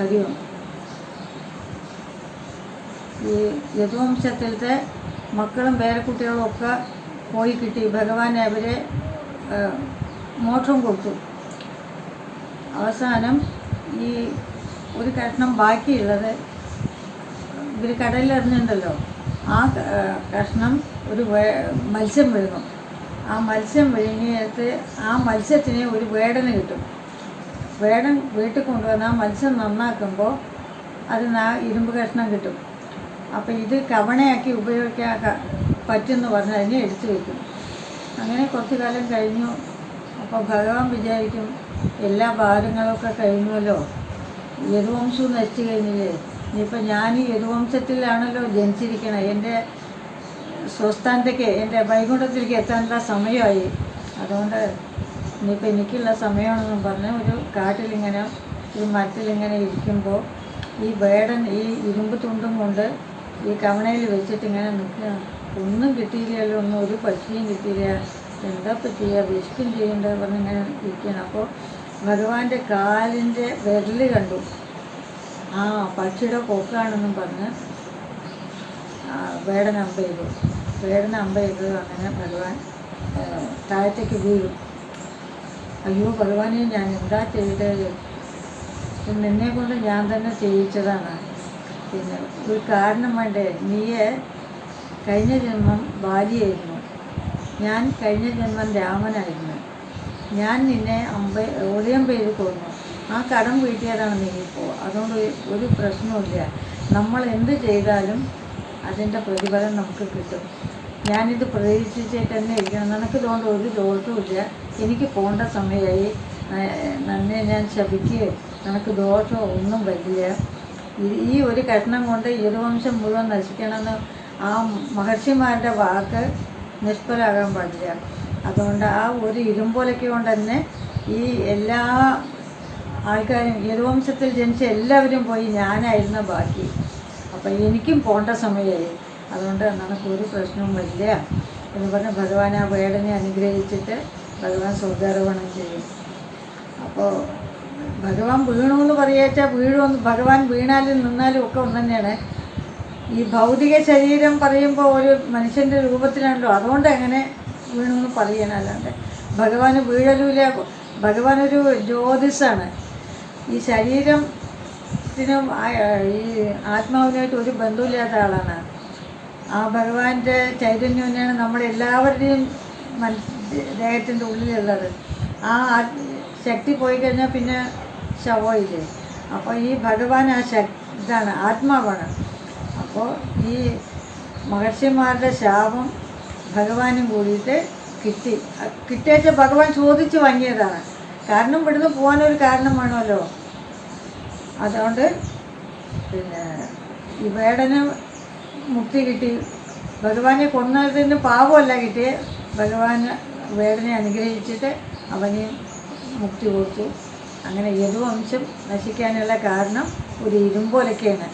ഹരി ഓം ഈ യദുവംശത്തിലത്തെ മക്കളും പേരക്കുട്ടികളും ഒക്കെ പോയി കിട്ടി. ഭഗവാൻ അവരെ മോക്ഷം കൊടുത്തു. അവസാനം ഈ ഒരു കഷ്ണം ബാക്കിയുള്ളത് ഇവർ കടലിലെറിഞ്ഞുണ്ടല്ലോ ആ, കഷ്ണം ഒരു മത്സ്യം വിഴുങ്ങും ആ മത്സ്യം വിഴുങ്ങിയത് ആ മത്സ്യത്തിന് ഒരു വേടന കിട്ടും. വേടൻ വീട്ടിൽ കൊണ്ടുവന്ന മത്സ്യം നന്നാക്കുമ്പോൾ അതിന് ആ ഇരുമ്പ് കഷ്ണം കിട്ടും. അപ്പോൾ ഇത് കവണയാക്കി ഉപയോഗിക്കാൻ പറ്റുമെന്ന് പറഞ്ഞ് അതിനെ എടുത്തു വയ്ക്കും അങ്ങനെ കുറച്ച് കാലം കഴിഞ്ഞു. അപ്പോൾ ഭഗവാൻ വിചാരിക്കും എല്ലാ ഭാരങ്ങളൊക്കെ കഴിഞ്ഞുവല്ലോ. യദുവംശവും നശിച്ചു കഴിഞ്ഞില്ലേ? ഇനിയിപ്പോൾ ഞാൻ ഈ യദുവംശത്തിലാണല്ലോ ജനിച്ചിരിക്കണേ. എന്റെ സ്വസ്ഥാനത്തേക്ക് എന്റെ വൈകുണ്ഠത്തിലേക്ക് എത്താനുള്ള സമയമായി. അതുകൊണ്ട് ഇനിയിപ്പോൾ എനിക്കുള്ള സമയമാണെന്നും പറഞ്ഞ് ഒരു കാട്ടിലിങ്ങനെ ഒരു മരത്തിലിങ്ങനെ ഇരിക്കുമ്പോൾ ഈ വേടൻ ഈ ഇരുമ്പ് തുണ്ടും കൊണ്ട് ഈ കവണയിൽ വെച്ചിട്ട് ഇങ്ങനെ നിൽക്കുക ഒന്നും കിട്ടിയില്ലല്ലോ ഒന്നും ഒരു പക്ഷിയും കിട്ടിയില്ല. എന്താ ഇപ്പം ചെയ്യുക ചെയ്യേണ്ടത് പറഞ്ഞ് ഇങ്ങനെ ഇരിക്കണം അപ്പോൾ ഭഗവാന്റെ കാലിന്റെ വിരൽ കണ്ടു. ആ പക്ഷിയുടെ കൊക്കാണെന്നും പറഞ്ഞ് വേടൻ അമ്പ ചെയ്തു. വേടൻ അമ്പ ചെയ്തത് അങ്ങനെ ഭഗവാൻ താഴത്തേക്ക് വീഴും. അയ്യോ ഭഗവാനെ ഞാൻ എന്താ ചെയ്തത് നിന്നെ കൊണ്ട് ഞാൻ തന്നെ ചെയ്യിച്ചതാണ്. പിന്നെ ഒരു കാരണം വേണ്ടേ? നീയെ കഴിഞ്ഞ ജന്മം ബാലിയായിരുന്നു. ഞാൻ കഴിഞ്ഞ ജന്മം രാമനായിരുന്നു. ഞാൻ നിന്നെ അമ്പ ഉദയം പേര് കൊന്നു. ആ കടം വീട്ടിയതാണ് നീ ഇപ്പോൾ അതുകൊണ്ട് ഒരു പ്രശ്നവുമില്ല. നമ്മൾ എന്ത് ചെയ്താലും അതിന്റെ പ്രതിഫലം നമുക്ക് കിട്ടും. ഞാനിത് പ്രതീക്ഷിച്ചിട്ട് തന്നെ നിനക്ക് ഇതുകൊണ്ട് ഒരു ദോഷവുമില്ല. എനിക്ക് പോകേണ്ട സമയമായി നന്നെ ഞാൻ ശപിക്കുകയോ നിനക്ക് ദോഷമോ ഒന്നും ഈ- ഈ ഒരു കഷ്ണം കൊണ്ട് ഇരുവംശം മുഴുവൻ നശിക്കണമെന്ന് ആ മഹർഷിമാരുടെ വാക്ക് നിഷ്ഫലാകാൻ പാടില്ല. അതുകൊണ്ട് ആ ഒരു ഇരുമ്പോലൊക്കെ കൊണ്ട് തന്നെ ഈ എല്ലാ ആൾക്കാരും ഇരുവംശത്തിൽ ജനിച്ച എല്ലാവരും പോയി ഞാനായിരുന്നു ബാക്കി. അപ്പം എനിക്കും പോകേണ്ട സമയമായി അതുകൊണ്ട് നമുക്ക് ഒരു പ്രശ്നവും വരില്ല. എന്ന് പറഞ്ഞ് ഭഗവാൻ ആ വേടനെ അനുഗ്രഹിച്ചിട്ട് ഭഗവാൻ സ്വർഗാരോഹണം ചെയ്യും. അപ്പോൾ ഭഗവാൻ വീണു എന്ന് പറയാച്ചാൽ വീഴുമെന്ന് ഭഗവാൻ വീണാലും നിന്നാലും ഒക്കെ ഒന്ന് തന്നെയാണ്. ഈ ഭൗതിക ശരീരം പറയുമ്പോൾ ഒരു മനുഷ്യന്റെ രൂപത്തിലാണല്ലോ. അതുകൊണ്ട് എങ്ങനെ വീണു എന്ന് പറയണം അല്ലാണ്ട് ഭഗവാന് വീഴലൂല. ഭഗവാൻ ഒരു ജ്യോതിസാണ്. ഈ ശരീരത്തിനും ഈ ആത്മാവിനായിട്ട് ഒരു ബന്ധമില്ലാത്ത ആളാണ്. ആ ഭഗവാന്റെ ചൈതന്യം തന്നെയാണ് നമ്മളെല്ലാവരുടെയും ദേഹത്തിന്റെ ഉള്ളിലുള്ളത്. ആ ശക്തി പോയി കഴിഞ്ഞാൽ പിന്നെ ശവമില്ലേ? അപ്പോൾ ഈ ഭഗവാൻ ആ ശക്തി ഇതാണ് ആത്മാവാണ്. അപ്പോൾ ഈ മഹർഷിമാരുടെ ശാപം ഭഗവാനും കൂടിയിട്ട് കിട്ടി. കിട്ടിയച്ച ഭഗവാൻ ചോദിച്ചു വാങ്ങിയതാണ്. കാരണം ഇവിടുന്ന് പോകാനൊരു കാരണം വേണമല്ലോ. അതുകൊണ്ട് പിന്നെ ഈ വേടന് മുക്തി കിട്ടി. ഭഗവാനെ കൊന്നതിന് പാവമല്ല കിട്ടിയത് ഭഗവാൻ വേദനയെ അനുഗ്രഹിച്ചിട്ട് അവനെയും മുക്തി കൊടുത്തു. അങ്ങനെ യദുവംശം നശിക്കാനുള്ള കാരണം ഒരു ഇരുമ്പൊലക്കയാണ്